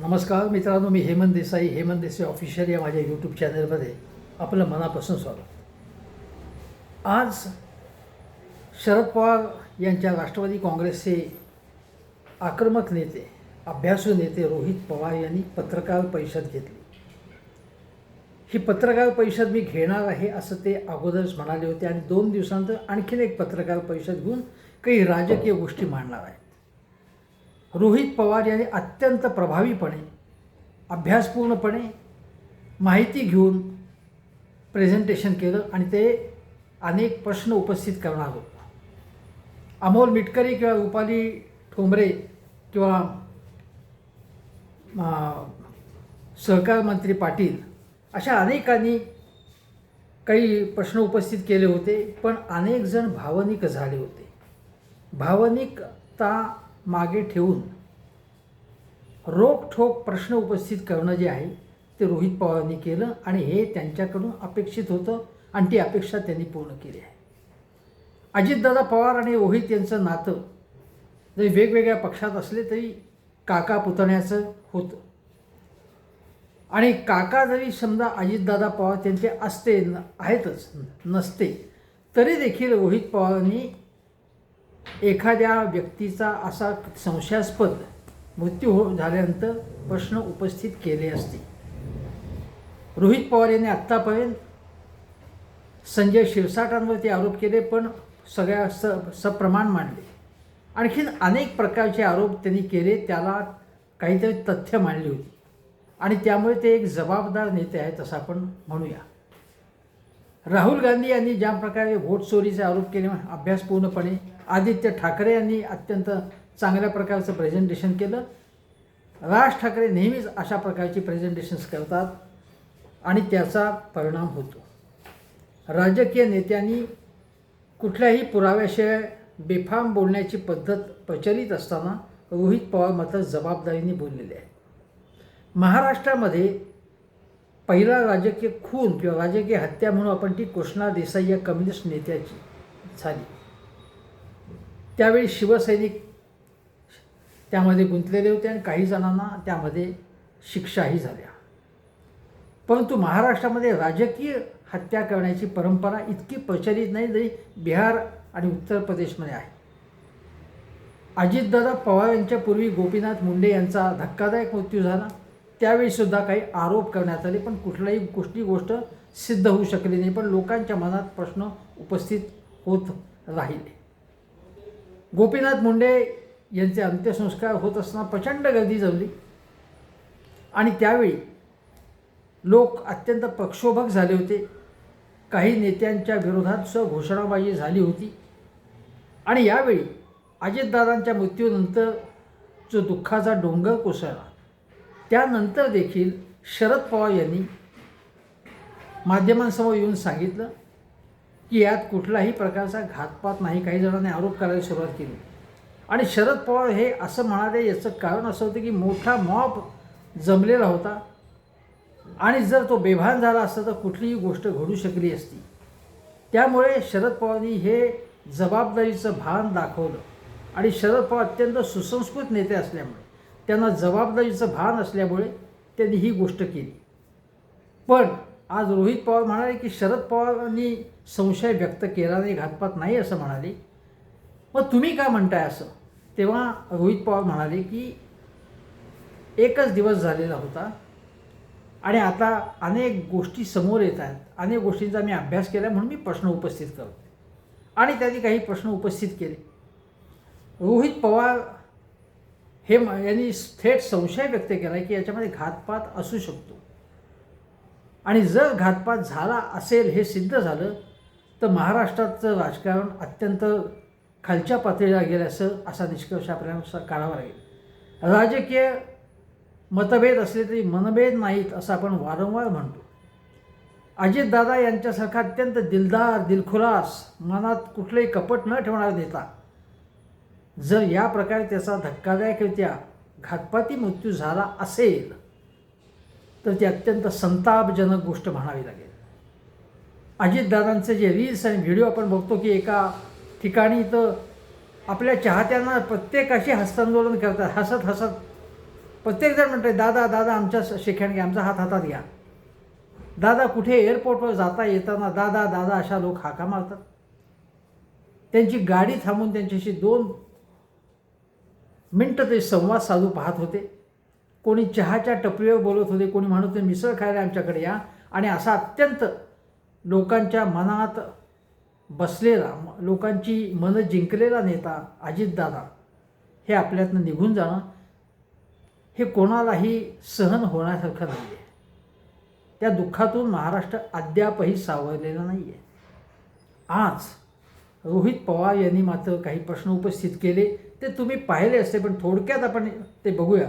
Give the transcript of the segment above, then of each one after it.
नमस्कार मित्रांनो मी हेमंत देसाई हेमंत देसाई ऑफिशियल या माझ्या यूट्यूब चॅनलमध्ये आपलं मनापासून स्वागत. आज शरद पवार यांच्या राष्ट्रवादी काँग्रेसचे आक्रमक नेते अभ्यासू नेते रोहित पवार यांनी पत्रकार परिषद घेतली. ही पत्रकार परिषद मी घेणार आहे असं ते अगोदरच म्हणाले होते आणि दोन दिवसानंतर आणखीन एक पत्रकार परिषद घेऊन काही राजकीय गोष्टी मांडणार आहेत रोहित पवार यांनी अत्यंत प्रभावीपणे अभ्यासपूर्णपणे माहिती घेऊन प्रेझेंटेशन केलं आणि ते अनेक प्रश्न उपस्थित करणार होतो. अमोल मिटकरी किंवा रुपाली ठोंबरे किंवा सहकार मंत्री पाटील अशा अनेकांनी काही प्रश्न उपस्थित केले होते पण अनेक जण भावनिक झाले होते. भावनिकता मागे ठेवून रोखठोक प्रश्न उपस्थित करणं जे आहे ते रोहित पवारांनी केलं आणि हे त्यांच्याकडून अपेक्षित होतं आणि ती अपेक्षा त्यांनी पूर्ण केली आहे. अजितदादा पवार आणि रोहित यांचं नातं जरी वेगवेगळ्या पक्षात असले तरी काका पुतण्याचं होतं. आणि काका जरी समजा अजितदादा पवार त्यांचे असते न- आहेतच नसते तरी देखील रोहित पवारांनी एखाद्या व्यक्तीचा असा संशयास्पद मृत्यू हो झाल्यानंतर प्रश्न उपस्थित केले असते. रोहित पवार यांनी आत्तापर्यंत संजय शिरसाटांवरती आरोप केले पण सगळ्या स सप्रमाण मांडले. आणखीन अनेक प्रकारचे आरोप त्यांनी केले त्याला काहीतरी तथ्य मांडली होती. आणि त्यामुळे ते एक जबाबदार नेते आहेत असं आपण म्हणूया. राहुल गांधी यांनी ज्या प्रकारे व्होट चोरीचे आरोप केले अभ्यास पूर्णपणे आदित्य ठाकरे यांनी अत्यंत चांगल्या प्रकारचं प्रेझेंटेशन केलं. राज ठाकरे नेहमीच अशा प्रकारची प्रेझेंटेशन्स करतात आणि त्याचा परिणाम होतो. राजकीय नेत्यांनी कुठल्याही पुराव्याशिवाय बेफाम बोलण्याची पद्धत प्रचलित असताना रोहित पवार मात्र जबाबदारीने बोललेले आहेत. महाराष्ट्रामध्ये पहिला राजकीय खून किंवा राजकीय हत्या म्हणून आपण ती कृष्णा देसाई या कम्युनिस्ट नेत्याची झाली. त्यावेळी शिवसैनिक त्यामध्ये गुंतलेले होते आणि काही जणांना त्यामध्ये शिक्षाही झाल्या. परंतु महाराष्ट्रामध्ये राजकीय हत्या करण्याची परंपरा इतकी प्रचलित नाही जरी बिहार आणि उत्तर प्रदेशमध्ये आहे. अजितदादा पवार यांच्यापूर्वी गोपीनाथ मुंडे यांचा धक्कादायक मृत्यू झाला. त्यावेळीसुद्धा काही आरोप करण्यात आले पण कुठल्याही गोष्टी गोष्ट सिद्ध होऊ शकली नाही. पण लोकांच्या मनात प्रश्न उपस्थित होत राहिले. गोपीनाथ मुंडे यांचे अंत्यसंस्कार होत असताना प्रचंड गर्दी जमली. आणि त्यावेळी लोक अत्यंत प्रक्षोभक झाले होते. काही नेत्यांच्या विरोधात सघोषणाबाजी घोषणाबाजी झाली होती. आणि यावेळी अजितदादांच्या मृत्यूनंतर जो दुःखाचा डोंगर कोसळला. त्यानंतर देखील शरद पवार यांनी माध्यमांसमोर येऊन सांगितलं की यात कुठलाही प्रकारचा घातपात नाही काही जणांनी आरोप करायला सुरुवात केली. आणि शरद पवार हे असं म्हणाले याचं कारण असं होतं की मोठा मॉप जमलेला होता आणि जर तो बेभान झाला असता तर कुठलीही गोष्ट घडू शकली असती. त्यामुळे शरद पवारांनी हे जबाबदारीचं भान दाखवलं. आणि शरद पवार अत्यंत सुसंस्कृत नेते असल्यामुळे त्यांना जबाबदारीचं भान असल्यामुळे त्यांनी ही गोष्ट केली. पण आज रोहित पवार म्हणाले की शरद पवारांनी संशय व्यक्त केला नाही घातपात नाही असं म्हणाले. मग तुम्ही का म्हणताय असं? तेव्हा रोहित पवार म्हणाले की एकच दिवस झालेला होता आणि आता अनेक गोष्टी समोर येत आहेत. अनेक गोष्टींचा मी अभ्यास केला म्हणून मी प्रश्न उपस्थित करतो आणि त्यांनी काही प्रश्न उपस्थित केले. रोहित पवार हे म- यांनी थेट संशय व्यक्त केला की याच्यामध्ये घातपात असू शकतो. आणि जर घातपात झाला असेल हे सिद्ध झालं तर महाराष्ट्राचं राजकारण अत्यंत खालच्या पातळीला गेल्याचं असा निष्कर्ष आपल्याला काढावा लागेल. राजकीय मतभेद असले तरी मनभेद नाहीत असं आपण वारंवार म्हणतो. अजितदादा यांच्यासारखा अत्यंत दिलदार दिलखुलास मनात कुठलेही कपट न ठेवणारा नेता जर या प्रकारे त्याचा धक्कादायकरित्या घातपाती मृत्यू झाला असेल तर ती अत्यंत संतापजनक गोष्ट म्हणावी लागेल. अजितदादांचे जे रील्स आणि व्हिडिओ आपण बघतो की एका ठिकाणी तर आपल्या चाहत्यांना प्रत्येकाशी हस्तांदोलन करतात. हसत हसत प्रत्येकजण म्हणते दादा दादा आमच्या शेख्यान घ्या आमचा हात हातात घ्या. दादा कुठे एअरपोर्टवर जाता येताना दादा दादा अशा लोक हाका मारतात. त्यांची गाडी थांबून त्यांच्याशी दोन मिनटं ते संवाद साधू पाहत होते. कोणी चहाच्या टपरीवर बोलत होते कोणी म्हणत होते मिसळ खायला आमच्याकडे या. आणि असा अत्यंत लोकांच्या मनात बसलेला लोकांची मनं जिंकलेला नेता अजितदादा हे आपल्यातनं निघून जाणं हे कोणालाही सहन होण्यासारखं नाही आहे त्या दुःखातून महाराष्ट्र अद्यापही सावरलेला नाही आहे आज रोहित पवार यांनी मात्र काही प्रश्न उपस्थित केले. ते तुम्ही पाहिले असते पण थोडक्यात आपण ते बघूया.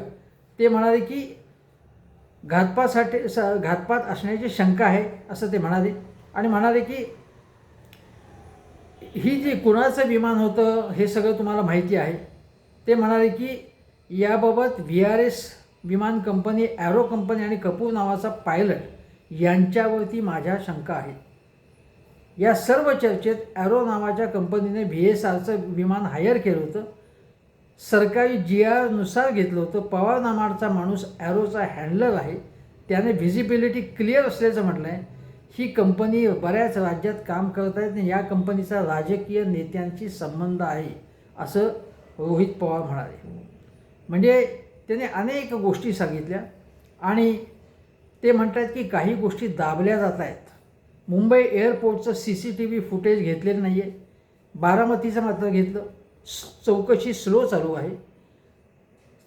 ते म्हणाले की घातपासाठी स घातपात असण्याची शंका आहे असं ते म्हणाले. आणि म्हणाले की ही जी कुणाचं विमान होतं हे सगळं तुम्हाला माहिती आहे. ते म्हणाले की याबाबत व्ही आर एस विमान कंपनी ॲरो कंपनी आणि कपूर नावाचा पायलट यांच्यावरती माझ्या शंका आहेत. या सर्व चर्चेत ॲरो नावाच्या कंपनीने व्ही एस आरचं विमान हायर केलं होतं. सरकारी जी आरनुसार घेतलं होतं. पवार नामाडचा माणूस ॲरोचा हँडलर आहे. त्याने व्हिजिबिलिटी क्लिअर असल्याचं म्हटलं आहे ही कंपनी बऱ्याच राज्यात काम करत आहेत आणि या कंपनीचा राजकीय नेत्यांशी संबंध आहे असं रोहित पवार म्हणाले. म्हणजे त्याने अनेक गोष्टी सांगितल्या आणि ते म्हणतात की काही गोष्टी दाबल्या जात आहेत. Mumbai एअरपोर्टचं C C T V footage घेतलेलं नाही आहे बारामतीचं मात्र घेतलं. चौकशी स्लो चालू आहे.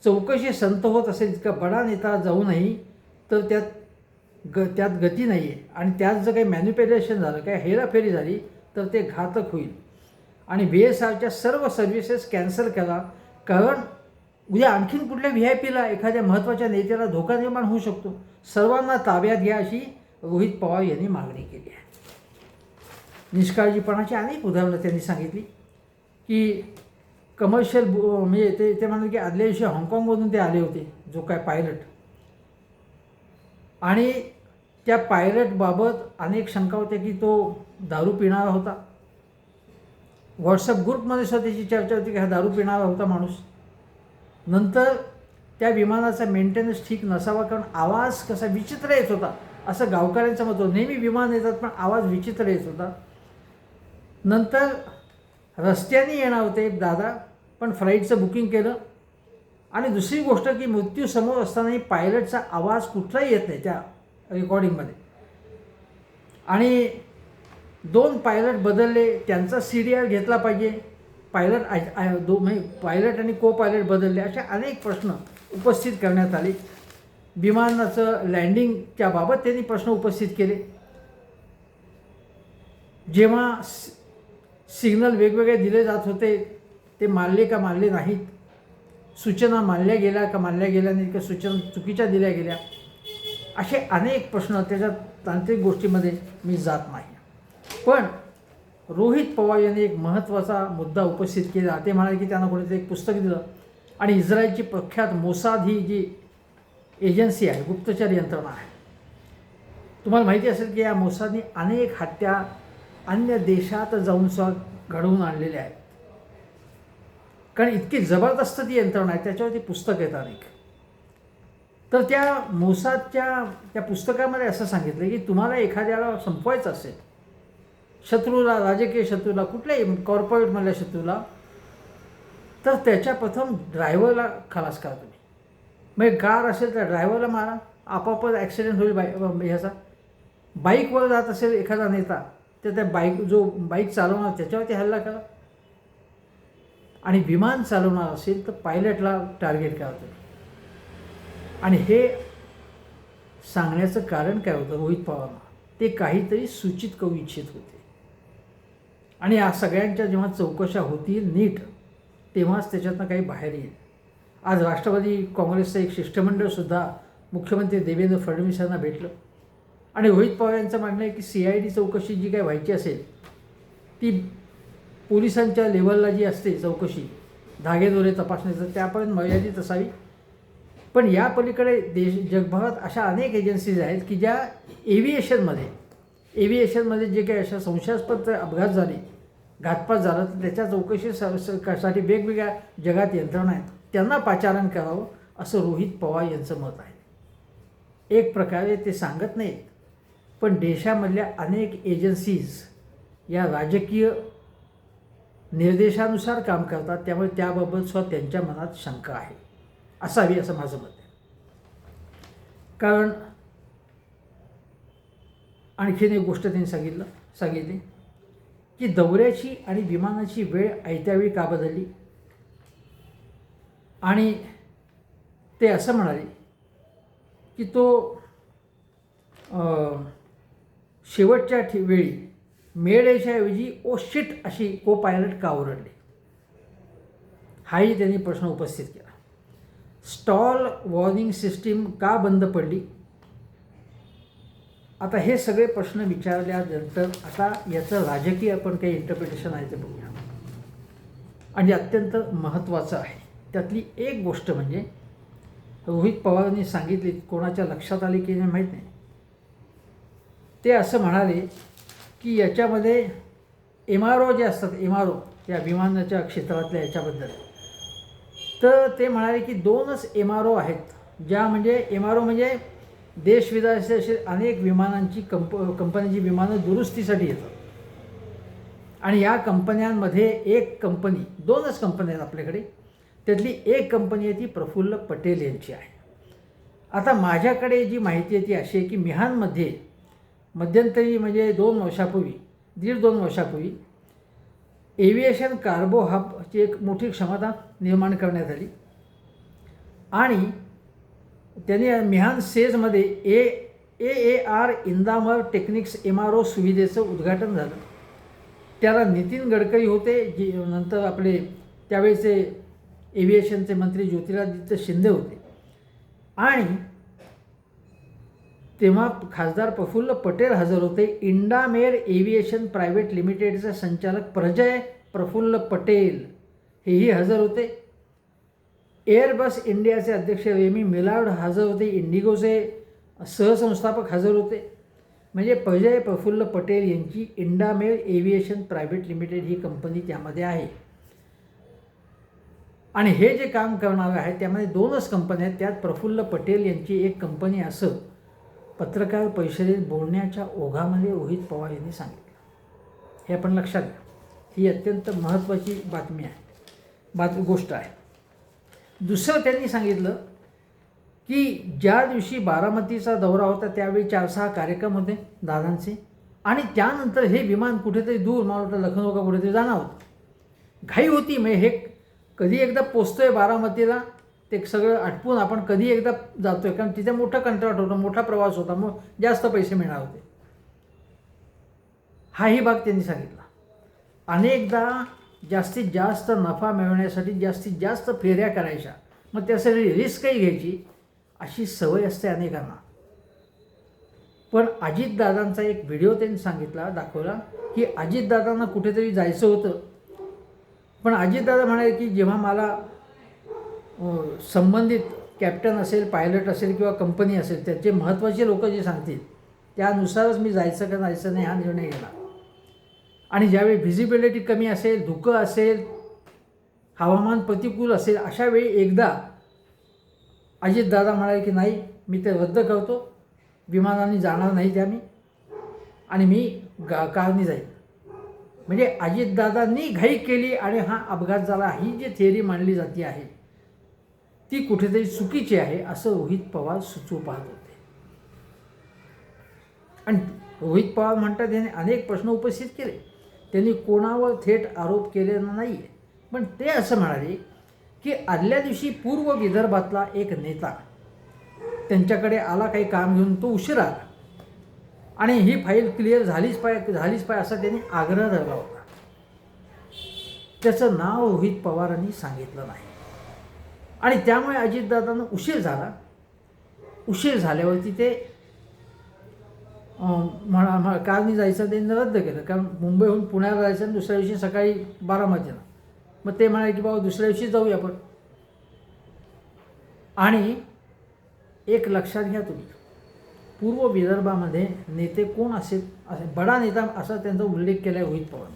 चौकशी संत होत असेल इतका बडा नेता जाऊनही तर त्यात ग त्यात गती नाही आहे आणि त्यात जर काही मॅन्युप्युलेशन झालं काय हेराफेरी झाली तर ते घातक होईल. आणि बी एस आरच्या सर्व सर्व्हिसेस कॅन्सल करा कारण उद्या आणखीन कुठल्या व्ही आय पीला एखाद्या महत्त्वाच्या नेत्याला धोका निर्माण होऊ शकतो. सर्वांना ताब्यात घ्या अशी रोहित पवार यांनी मागणी केली आहे. निष्काळजीपणाची अनेक उदाहरणं त्यांनी सांगितली की कमर्शियल म्हणजे ते ते म्हणतात की आदल्या दिवशी हाँगकाँगमधून ते आले होते जो काय पायलट. आणि त्या पायलटबाबत अनेक शंका होत्या की तो दारू पिणारा होता. व्हॉट्सअप ग्रुपमध्ये सुद्धा त्याची चर्चा होती की हा दारू पिणारा होता माणूस. नंतर त्या विमानाचा मेंटेनन्स ठीक नसावा कारण आवाज कसा विचित्र येत होता असं गावकऱ्यांचं मत होतं. नेहमी विमान येतात पण आवाज विचित्र येत होता. नंतर रस्त्याने येणार होते दादा पण फ्लाईटचं बुकिंग केलं. आणि दुसरी गोष्ट की मृत्यू समोर असतानाही पायलटचा आवाज कुठलाही येत नाही त्या रेकॉर्डिंगमध्ये आणि दोन पायलट बदलले त्यांचा सी डी आर घेतला पाहिजे. पायलट आय दो म्हणजे पायलट आणि को पायलट बदलले असे अनेक प्रश्न उपस्थित करण्यात आले. विमानाचं लँडिंगच्या बाबत त्यांनी प्रश्न उपस्थित केले. जेव्हा सिग्नल वेगवेगळे दिले जात होते. ते मानले का मानले नाहीत. सूचना मानल्या गेल्या का मानल्या गेल्या नाहीत का सूचना चुकीच्या दिल्या गेल्या? असे अनेक प्रश्न त्याच्या तांत्रिक गोष्टीमध्ये मी जात नाही. पण रोहित पवार यांनी एक महत्त्वाचा मुद्दा उपस्थित केला. ते म्हणाले की त्यांना कोणीतरी एक पुस्तक दिलं. आणि इस्रायलची प्रख्यात मोसाद ही जी एजन्सी आहे गुप्तचर यंत्रणा आहे. तुम्हाला माहिती असेल की या मोसादने अनेक हत्या अन्य देशात जाऊन सुद्धा घडवून आणलेले आहेत. कारण इतकी जबरदस्त ती यंत्रणा आहे त्याच्यावरती पुस्तक येतात अनेक. तर त्या मोसादच्या त्या पुस्तकामध्ये असं सांगितलं की तुम्हाला एखाद्याला संपवायचं असेल शत्रूला राजकीय शत्रूला कुठल्याही कॉर्पोरेटमधल्या शत्रूला तर त्याच्या प्रथम ड्रायव्हरला खलास करा तुम्ही. म्हणजे कार असेल तर ड्रायव्हरला मारा. आपापच ॲक्सिडेंट होईल बाई ह्याचा बाईकवर जात असेल एखादा नेता तर त्या बाईक जो बाईक चालवणार त्याच्यावरती हल्ला करा. आणि विमान चालवणार असेल तर पायलटला टार्गेट करा आणि हे सांगण्याचं कारण काय होतं? रोहित पवारांना ते काहीतरी सूचित करू इच्छित होते. आणि या सगळ्यांच्या जेव्हा चौकशा होतील नीट तेव्हाच त्याच्यातनं काही बाहेर येईल. आज राष्ट्रवादी काँग्रेसचं एक शिष्टमंडळसुद्धा मुख्यमंत्री देवेंद्र फडणवीस यांना भेटलं. आणि रोहित पवार यांचं म्हणणं आहे की सी आय डी चौकशी जी काय व्हायची असेल ती पोलिसांच्या लेवलला जी असते चौकशी धागेदोरे तपासण्याचं त्यापर्यंत मर्यादित असावी. पण या पलीकडे देश जगभरात अशा अनेक एजन्सीज आहेत की ज्या एव्हिएशनमध्ये एव्हिएशनमध्ये जे काही अशा संशयास्पद अपघात झाले घातपात झाला तर त्याच्या चौकशी वेगवेगळ्या जगात यंत्रणा आहेत. त्यांना पाचारण करावं असं रोहित पवार यांचं मत आहे. एक प्रकारे ते सांगत नाहीत. पण देशामधल्या अनेक एजन्सीज या राजकीय निर्देशानुसार काम करतात त्यामुळे त्याबाबत सुद्धा त्यांच्या मनात शंका आहे. असावी असं माझं मत आहे. कारण आणखीन एक गोष्ट त्यांनी सांगितलं सांगितली की दौऱ्याची आणि विमानाची वेळ ऐत्यावेळी का बदलली? आणि ते असं म्हणाले की तो शेवटच्या ठि वेळी मेळेच्या ऐवजी ओ शिट अशी को पायलट का ओरडली? हाही त्यांनी प्रश्न उपस्थित केला. स्टॉल वॉर्निंग सिस्टीम का बंद पडली? आता हे सगळे प्रश्न विचारल्यानंतर आता याचं राजकीय आपण काही इंटरप्रिटेशन आहे ते बघूया. आणि अत्यंत महत्त्वाचं आहे. त्यातली एक गोष्ट म्हणजे रोहित पवारांनी सांगितली कोणाच्या लक्षात आली की नाही माहीत नाही. ते असं म्हणाले की याच्यामध्ये एम आर ओ जे असतात एम आर ओ या विमानाच्या क्षेत्रातल्या याच्याबद्दल. तर ते म्हणाले की दोनच एम आर ओ आहेत ज्या म्हणजे एम आर ओ म्हणजे देश विदेशाचे असे अनेक विमानांची कंप कंपन्यांची विमानं दुरुस्तीसाठी येतात. आणि या कंपन्यांमध्ये एक कंपनी दोनच कंपन्या आहेत आपल्याकडे त्यातली एक कंपनी आहे ती प्रफुल्ल पटेल यांची आहे. आता माझ्याकडे जी माहिती आहे ती अशी आहे की मिहानमध्ये मध्यंतरी म्हणजे दोन वर्षापूर्वी दीड दोन वर्षापूर्वी एव्हिएशन कार्बो हबची एक मोठी क्षमता निर्माण करण्यात आली. आणि त्यांनी Mihan सेजमध्ये A A A R Indamer Technics M R O सुविधेचं उद्घाटन झालं. त्याला नितीन गडकरी होते जे नंतर आपले त्यावेळेचे एव्हिएशनचे मंत्री ज्योतिरादित्य शिंदे होते. आणि तेव्हा खासदार प्रफुल्ल पटेल हजर होते. इंडामेर एव्हिएशन प्रायव्हेट लिमिटेडचे संचालक प्रजय प्रफुल्ल पटेल हेही हजर होते. एअरबस इंडियाचे अध्यक्ष रेमी मिलावड हजर होते. इंडिगोचे सहसंस्थापक हजर होते. म्हणजे प्रजय प्रफुल्ल पटेल यांची इंडामेर एव्हिएशन प्रायव्हेट लिमिटेड ही कंपनी त्यामध्ये आहे. आणि हे जे काम करणारं आहे त्यामध्ये दोनच कंपन्या आहेत. त्यात प्रफुल्ल पटेल यांची एक कंपनी असं पत्रकार परिषदेत बोलण्याच्या ओघामध्ये रोहित पवार यांनी सांगितलं. हे आपण लक्षात घ्या. ही अत्यंत महत्त्वाची बातमी आहे. बात गोष्ट आहे. दुसरं त्यांनी सांगितलं की ज्या दिवशी बारामतीचा दौरा होता त्यावेळी चार सहा कार्यक्रम होते दादांचे. आणि त्यानंतर हे विमान कुठेतरी दूर मला वाटतं लखनौ का कुठेतरी जाणार होतं. घाई होती म्हणजे हे कधी एकदा पोचतोय बारामतीला ते सगळं आटपून आपण कधी एकदा जातो आहे कारण तिथे मोठं कंत्राट होतं मोठा प्रवास होता मग जास्त पैसे मिळणार होते. हाही भाग त्यांनी सांगितला. अनेकदा जास्तीत जास्त नफा मिळवण्यासाठी जास्तीत जास्त फेऱ्या करायच्या. मग त्यासाठी रिस्कही घ्यायची. अशी सवय असते अनेकांना. पण अजितदादांचा एक व्हिडिओ त्यांनी सांगितला दाखवला की अजितदादांना कुठेतरी जायचं होतं. पण अजितदादा म्हणाले की जेव्हा मला संबंधित कॅप्टन असेल पायलट असेल किंवा कंपनी असेल त्याचे महत्त्वाचे लोक जे सांगतील त्यानुसारच मी जायचं का जायचं नाही हा निर्णय घेणार. आणि ज्यावेळी व्हिजिबिलिटी कमी असेल धुकं असेल हवामान प्रतिकूल असेल अशा वेळी एकदा अजितदादा म्हणाले की नाही मी ते रद्द करतो. विमानाने जाणार नाही त्या मी आणि मी गा कारनी जाईल म्हणजे अजितदादांनी घाई केली आणि हा अपघात झाला. ही जी थिअरी मांडली जाते आहे ती कुठेतरी चुकीची आहे असं रोहित पवार सुचू पाहत होते. आणि रोहित पवार म्हणतात त्यांनी अनेक प्रश्न उपस्थित केले. त्यांनी कोणावर थेट आरोप केलेला नाही आहे पण ते असं म्हणाले की आदल्या दिवशी पूर्व विदर्भातला एक नेता त्यांच्याकडे आला काही काम घेऊन तो उशिरा आला. आणि ही फाईल क्लिअर झालीच पाय झालीच पाय असा त्यांनी आग्रह धरला होता. त्याचं नाव रोहित पवारांनी सांगितलं नाही. आणि त्यामुळे अजितदादांना उशीर झाला. उशीर झाल्यावरती ते म्हणा म्हणा कारनी जायचं त्यांनी रद्द केलं. कारण मुंबईहून पुण्याला जायचं आणि दुसऱ्या दिवशी सकाळी बारा वाजेला मग ते म्हणाले की बाबा दुसऱ्या दिवशी जाऊया आपण. आणि एक लक्षात घ्या तुम्ही. पूर्व विदर्भामध्ये नेते कोण असेल असे बडा नेता असा त्यांचा उल्लेख केला आहे रोहित पवार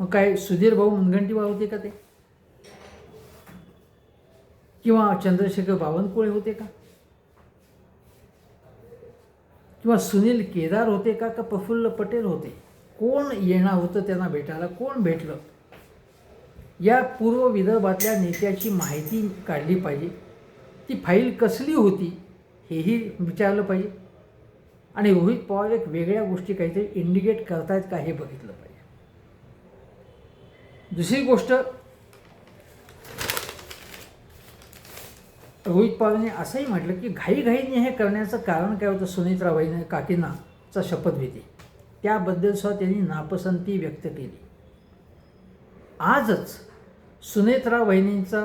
मग काय सुधीर भाऊ मुनगंटीवार होते का ते? किंवा चंद्रशेखर बावनकुळे होते का? किंवा सुनील केदार होते का का प्रफुल्ल पटेल होते? कोण येणार होतं त्यांना भेटायला? कोण भेटलं? या पूर्व विदर्भातल्या नेत्याची माहिती काढली पाहिजे. ती फाईल कसली होती हेही विचारलं पाहिजे. आणि रोहित पवार एक वेगळ्या गोष्टी काहीतरी इंडिकेट करतायत का हे बघितलं पाहिजे. दुसरी गोष्ट रोहित पवारांनी असंही म्हटलं की घाईघाईने हे करण्याचं कारण काय होतं? सुनीत्राबाईने काकींनाचा शपथविधी त्याबद्दल सुद्धा त्यांनी नापसंती व्यक्त केली. आजच सुनेत्रा वहिनींचा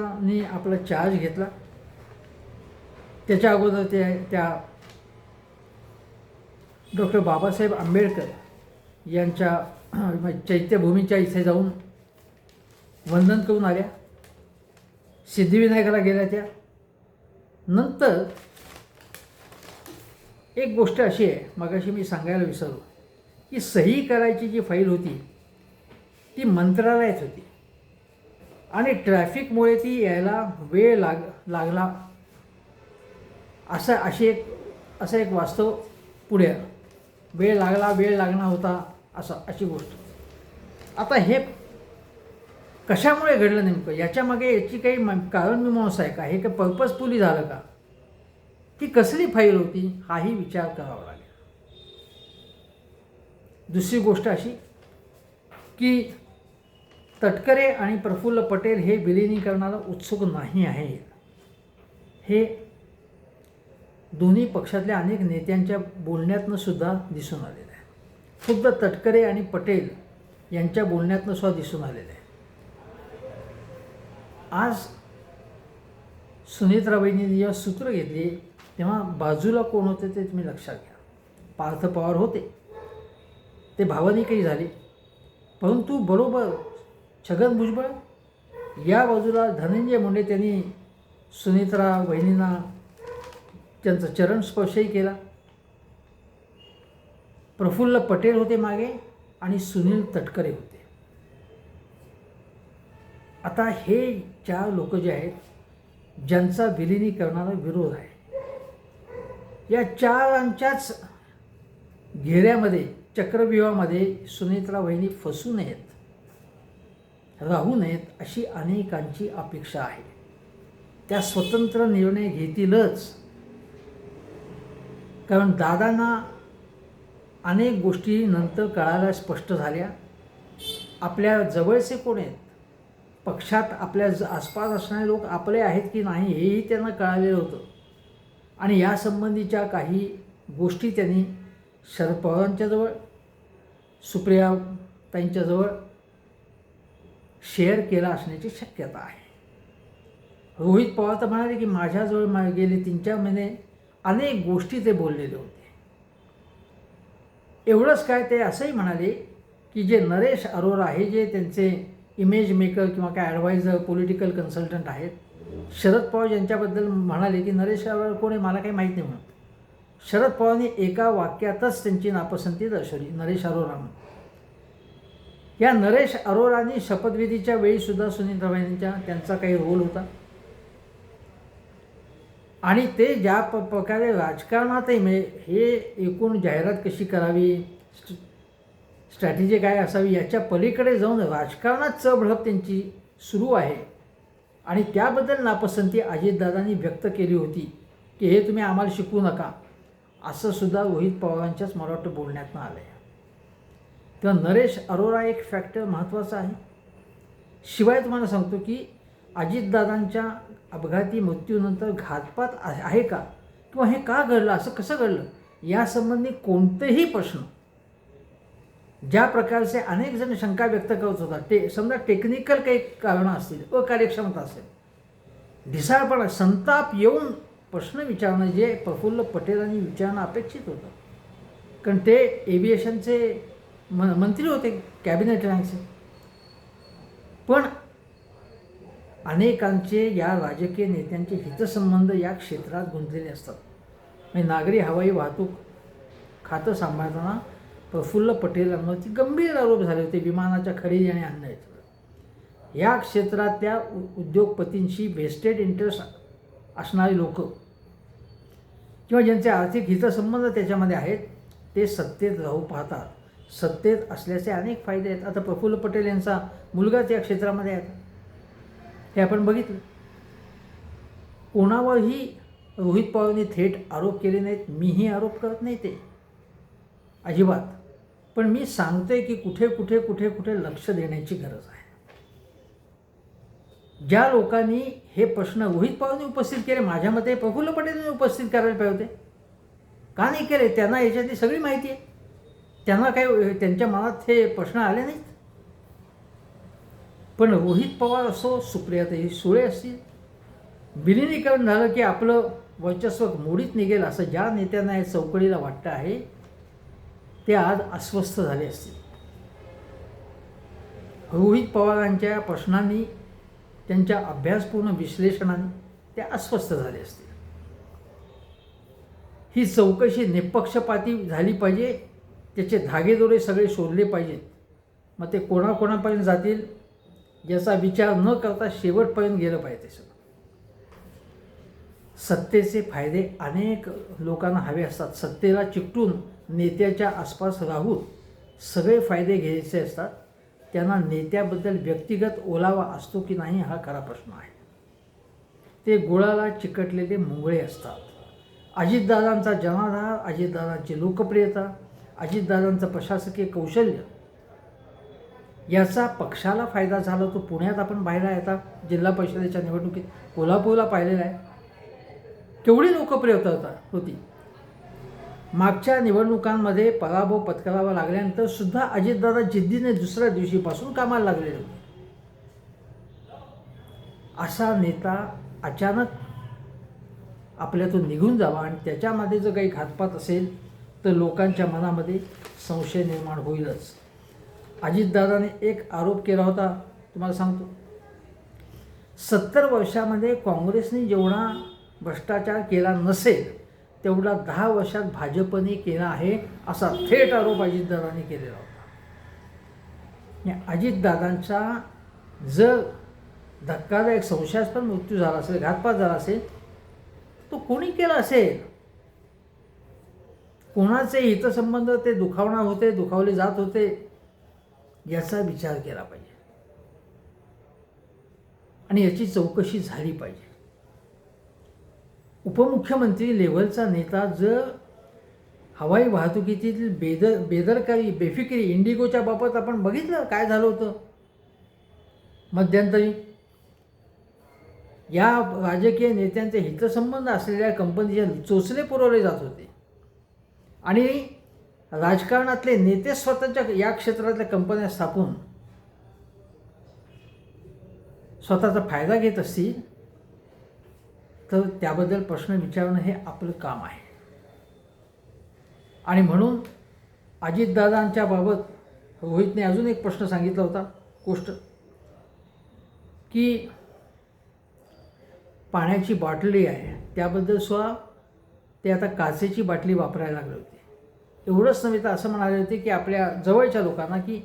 आपला चार्ज घेतला. त्याच्या अगोदर ते त्या डॉक्टर बाबासाहेब आंबेडकर यांच्या चैत्यभूमीच्या इथे जाऊन वंदन करून आल्या. सिद्धिविनायकाला गेल्या त्या. नंतर एक गोष्ट अशी आहे मगाशी मी सांगायला विसरलो की सही करायची जी फाईल होती ती मंत्रालयात होती. आणि ट्रॅफिकमुळे ती यायला वेळ लाग लागला. असं अशी एक असं एक वास्तव पुढे आलं. वेळ लागला वेळ लागणार होता असं अशी गोष्ट. आता हे कशामुळे घडलं नेमकं? याच्यामागे याची काही कारण मीमांसा आहे का? हे काही पर्पजफुली झालं का? ती कसली फाईल होती? हाही विचार करावा लागेल. दुसरी गोष्ट अशी की तटकरे आणि प्रफुल्ल पटेल हे विलिनीकरणाला उत्सुक नाही आहे हे दोन्ही पक्षातल्या अनेक नेत्यांच्या बोलण्यातनं सुद्धा दिसून आलेलं आहे. खुद्द तटकरे आणि पटेल यांच्या बोलण्यातनं सुद्धा दिसून आलेलं आहे. आज सुनेत्राबाईंनी जेव्हा सूत्र घेतली तेव्हा बाजूला कोण होते ते तुम्ही लक्षात घ्या. पार्थ पवार होते. ते भावनिकही झाले. परंतु बरोबर छगन भुजबळ या बाजूला धनंजय मुंडे त्यांनी सुनेत्रा बहिणींना त्यांचा चरण स्पर्शही केला. प्रफुल्ल पटेल होते मागे आणि सुनील तटकरे होते. आता हे चार लोक जे आहेत ज्यांचा विलिनीकरणाला विरोध आहे. या चारांच्याच घेऱ्यामध्ये चक्रव्यूहामध्ये सुनेत्रा वहिनी फसू नयेत राहू नयेत अशी अनेकांची अपेक्षा आहे. त्या स्वतंत्र निर्णय घेतीलच. कारण दादांना अनेक गोष्टी नंतर कळायला स्पष्ट झाल्या. आपल्या जवळचे कोण आहेत? पक्षात आपल्या आसपास असणारे लोक आपले आहेत की नाही हेही त्यांना कळालेलं होतं. आणि यासंबंधीच्या काही गोष्टी त्यांनी शरद पवारांच्याजवळ सुप्रिया ताईंच्याजवळ शेअर केला असण्याची शक्यता आहे. रोहित पवार तर म्हणाले की माझ्याजवळ मा गेले तीन चार महिने अनेक गोष्टी ते बोललेले होते. एवढंच काय ते असंही म्हणाले की जे नरेश अरोरा हे जे त्यांचे इमेज मेकर किंवा काय ॲडवायझर पॉलिटिकल कन्सल्टंट आहेत. शरद पवार यांच्याबद्दल म्हणाले की नरेश अरोरा कोण आहे मला काही माहीत नाही म्हणून. शरद पवारांनी एका वाक्यातच त्यांची नापसंती दर्शवली नरेश अरोरानं या नरेश अरोरांनी शपथविधीच्या वेळीसुद्धा सुनील रवानींच्या त्यांचा काही रोल होता. आणि ते ज्या प प्रकारे राजकारणातही म्हणजे हे एकूण जाहिरात कशी करावी? स्ट्रॅटेजी काय असावी याच्या पलीकडे जाऊन राजकारणात चढप त्यांची सुरू आहे. आणि त्याबद्दल नापसंती अजितदादांनी व्यक्त केली होती की हे तुम्ही आम्हाला शिकवू नका. असं सुद्धा रोहित पवारांच्याच मला वाटतं बोलण्यातनं आलं आहे तेव्हा नरेश अरोरा एक फॅक्टर महत्त्वाचा आहे. शिवाय तुम्हाला सांगतो की अजितदादांच्या अपघाती मृत्यूनंतर घातपात आहे का? किंवा हे का घडलं? असं कसं घडलं? यासंबंधी कोणतेही प्रश्न ज्या प्रकारचे अनेक जण शंका व्यक्त करत होता ते समजा टेक्निकल काही कारणं असतील अकार्यक्षमता असेल ढिसाळपणा संताप येऊन प्रश्न विचारणं जे प्रफुल्ल पटेलांनी विचारणं अपेक्षित होतं. कारण ते एव्हिएशनचे म मंत्री होते कॅबिनेट रँकचे पण अनेकांचे या राजकीय नेत्यांचे हितसंबंध या क्षेत्रात गुंतलेले असतात. म्हणजे नागरी हवाई वाहतूक खातं सांभाळताना प्रफुल्ल पटेलांवरती गंभीर आरोप झाले होते विमानाच्या खरेदी आणि आणण्याचं या क्षेत्रातल्या त्या उद्योगपतींशी वेस्टेड इंटरेस्ट असणारी लोक किंवा ज्यांचे आर्थिक हितसंबंध त्याच्यामध्ये आहेत ते सत्तेत राहू पाहतात. सत्तेत असल्याचे अनेक फायदे आहेत. आता प्रफुल्ल पटेल यांचा मुलगाच या क्षेत्रामध्ये आहे. हे आपण बघितलं. कोणावरही रोहित पवारांनी थेट आरोप केले नाहीत. मीही आरोप करत नाही ते. अजिबात. पण मी सांगते की कुठे कुठे कुठे कुठे लक्ष देण्याची गरज आहे. ज्या लोकांनी हे प्रश्न रोहित पवारांनी उपस्थित केले माझ्या मते प्रफुल्ल पटेलांनी उपस्थित करायला पाहिजे होते. का नाही केले? त्यांना याच्यातली सगळी माहिती आहे. त्यांना काही त्यांच्या मनात हे प्रश्न आले नाहीत. पण रोहित पवार असो सुप्रियाताई सुळे असतील विलिनीकरण झालं की आपलं वर्चस्व मोडीत निघेल असं ज्या नेत्यांना या चौकडीला वाटतं आहे ते आज अस्वस्थ झाले असतील. रोहित पवारांच्या प्रश्नांनी त्यांच्या अभ्यासपूर्ण विश्लेषणाने ते अस्वस्थ झाले असतील. ही चौकशी निपक्षपाती झाली पाहिजे त्याचे धागेदोरे सगळे शोधले पाहिजेत. मग ते कोणाकोणापर्यंत जातील याचा विचार न करता शेवटपर्यंत गेलं पाहिजे सगळं. सत्तेचे फायदे अनेक लोकांना हवे असतात. सत्तेला चिकटून नेत्याच्या आसपास राहून सगळे फायदे घ्यायचे असतात त्यांना नेत्याबद्दल व्यक्तिगत ओलावा असतो की नाही हा खरा प्रश्न आहे. ते गुळाला चिकटलेले मुंगळे असतात. अजितदादांचा जनाधार अजितदादांची लोकप्रियता अजितदादांचं प्रशासकीय कौशल्य याचा पक्षाला फायदा झाला तो पुण्यात आपण पाहिला आहे आता जिल्हा परिषदेच्या निवडणुकीत कोल्हापूरला पाहिलेला आहे. केवढी लोकप्रियता होता. होती मागच्या निवडणुकांमध्ये पराभव पत्करावा लागल्यानंतर सुद्धा अजितदादा जिद्दीने दुसऱ्या दिवशीपासून कामाला लागलेले होते. असा नेता अचानक आपल्यातून निघून जावा आणि त्याच्यामध्ये जर काही घातपात असेल तर लोकांच्या मनामध्ये संशय निर्माण होईलच. अजितदादाने एक आरोप केला होता तुम्हाला सांगतो. सत्तर वर्षामध्ये काँग्रेसने जेवढा भ्रष्टाचार केला नसेल तेवढा दहा वर्षात भाजपने केला आहे असा थेट आरोप अजितदादांनी केलेला होता. आणि अजितदादांचा जर धक्कादायक संशयास्पद मृत्यू झाला असेल घातपात झाला असेल तो कोणी केला असेल? कोणाचे हितसंबंध ते दुखावणार होते दुखावले जात होते याचा विचार केला पाहिजे. आणि याची चौकशी झाली पाहिजे. उपमुख्यमंत्री लेव्हलचा नेता जर हवाई वाहतुकीतील बेदर बेदरकारी बेफिकिरी इंडिगोच्या बाबत आपण बघितलं काय झालं होतं? मध्यंतरी. या राजकीय नेत्यांचे हितसंबंध असलेल्या कंपनीचे चोचले पुरवले जात होते. आणि राजकारणातले नेते स्वतःच्या या क्षेत्रातल्या कंपन्या स्थापून स्वतःचा फायदा घेत असतील तर त्याबद्दल प्रश्न विचारणं हे आपलं काम आहे. आणि म्हणून अजितदादांच्या बाबत रोहितने अजून एक प्रश्न सांगितला होता गोष्ट की पाण्याची बाटली आहे त्याबद्दल सुद्धा ते आता काचेची बाटली वापरायला लागले होते. एवढंच नव्हे तर असं म्हणाले होते की आपल्या जवळच्या लोकांना की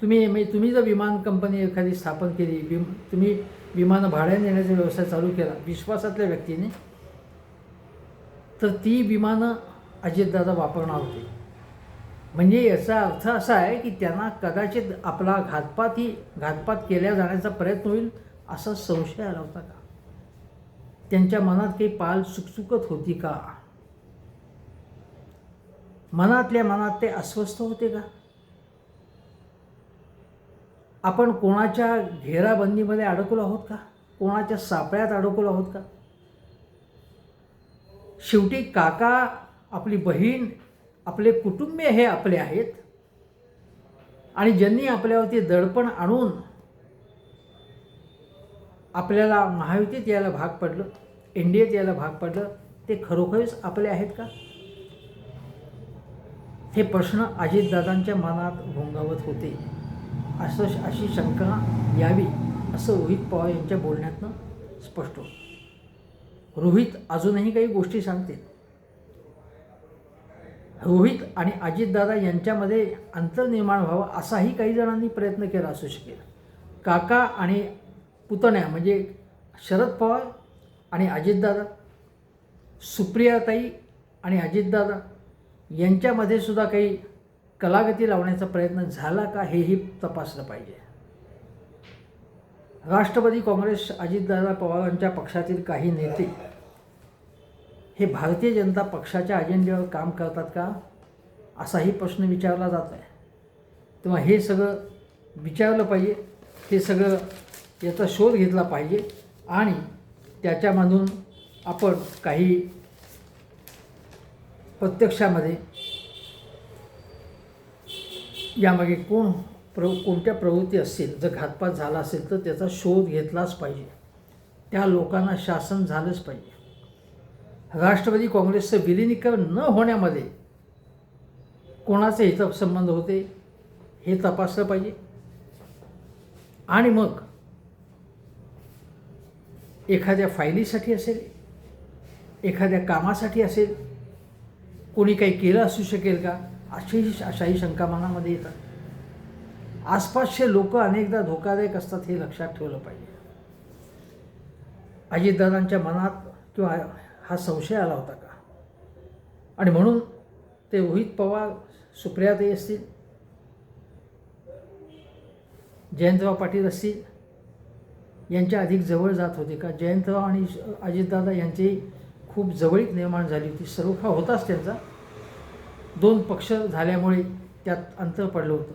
तुम्ही म्हणजे तुम्ही जर विमान कंपनी एखादी स्थापन केली विम तुम्ही विमानं भाड्याने देण्याचा व्यवसाय चालू केला. विश्वासातल्या व्यक्तीने तर ती विमानं अजितदादा वापरणार होते. म्हणजे याचा अर्थ असा आहे की त्यांना कदाचित आपला घातपात ही घातपात केल्या जाण्याचा प्रयत्न होईल असा संशय आला होता का? त्यांच्या मनात काही पाल सुकसुकत होती का? मनातल्या मनात ते अस्वस्थ होते का? आपण कोणाच्या घेराबंदीमध्ये अडकलो आहोत का? कोणाच्या सापळ्यात अडकलो आहोत का? शेवटी काका आपली बहीण आपले कुटुंबीय हे आपले आहेत. आणि ज्यांनी आपल्यावरती दडपण आणून आपल्याला महायुतीत यायला भाग पडलं इंडियात यायला भाग पडलं ते खरोखरच आपले आहेत का? हे प्रश्न अजितदादांच्या मनात घोंगावत होते. असं अशी शंका यावी असं रोहित पवार यांच्या बोलण्यातनं स्पष्ट होतं. रोहित अजूनही काही गोष्टी सांगतील. रोहित आणि अजितदादा यांच्यामध्ये अंतर निर्माण व्हावं असाही काही जणांनी प्रयत्न केला असू शकेल. काका आणि पुतण्या म्हणजे शरद पवार आणि अजितदादा सुप्रियाताई आणि अजितदादा यांच्यामध्ये सुद्धा काही कलागती लावण्याचा प्रयत्न झाला का हेही तपासलं पाहिजे. राष्ट्रवादी काँग्रेस अजितदादा पवारांच्या पक्षातील काही नेते हे भारतीय जनता पक्षाच्या अजेंड्यावर काम करतात का? असाही प्रश्न विचारला जात आहे तेव्हा हे सगळं विचारलं पाहिजे हे सगळं याचा शोध घेतला पाहिजे आणि त्याच्यामधून आपण काही प्रत्यक्षामध्ये यामागे कोण प्र कोणत्या प्रवृत्ती असतील? जर घातपात झाला असेल तर त्याचा शोध घेतलाच पाहिजे. त्या लोकांना शासन झालंच पाहिजे. राष्ट्रवादी काँग्रेसचं विलिनीकरण न होण्यामध्ये कोणाचे हितसंबंध होते हे तपासलं पाहिजे. आणि मग एखाद्या फायलीसाठी असेल एखाद्या कामासाठी असेल कोणी काही केलं असू शकेल का? अशीही अशाही शंका मनामध्ये येतात. आसपासचे लोक अनेकदा धोकादायक असतात हे लक्षात ठेवलं पाहिजे. अजितदादांच्या मनात किंवा हा संशय आला होता का? आणि म्हणून ते रोहित पवार सुप्रियाताई असतील जयंतराव पाटील असतील यांच्या अधिक जवळ जात होते का? जयंतराव आणि अजितदादा यांची खूप जवळीक निर्माण झाली होती. सरोखा होताच त्यांचा. दोन पक्ष झाल्यामुळे त्यात अंतर पडलं होतं.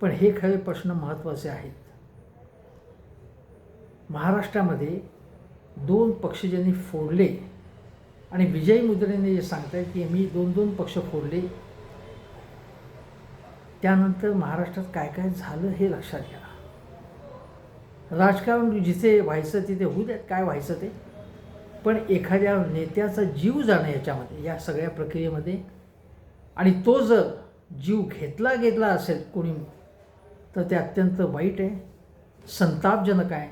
पण हे खरे प्रश्न महत्त्वाचे आहेत. महाराष्ट्रामध्ये दोन पक्ष ज्यांनी फोडले आणि विजय मुद्रेने जे सांगतायत की मी दोन दोन पक्ष फोडले त्यानंतर महाराष्ट्रात काय काय झालं हे लक्षात घ्या. राजकारण जिथे व्हायचं तिथे होऊ द्यात. काय व्हायचं ते? पण एखाद्या नेत्याचा जीव जाणं याच्यामध्ये या सगळ्या प्रक्रियेमध्ये. आणि तो जर जीव घेतला घेतला असेल कोणी तर ते अत्यंत वाईट आहे संतापजनक आहे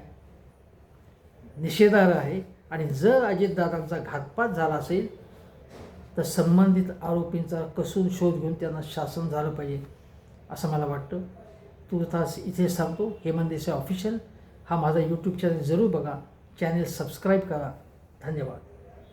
निषेधार्ह आहे. आणि जर अजितदादांचा घातपात झाला असेल तर संबंधित आरोपींचा कसून शोध घेऊन त्यांना शासन झालं पाहिजे असं मला वाटतं. तुर्तास इथे सांगतो हेमंत देसाई ऑफिशियल हा माझा यूट्यूब चॅनल जरूर बघा. चॅनेल सबस्क्राईब करा. धन्यवाद.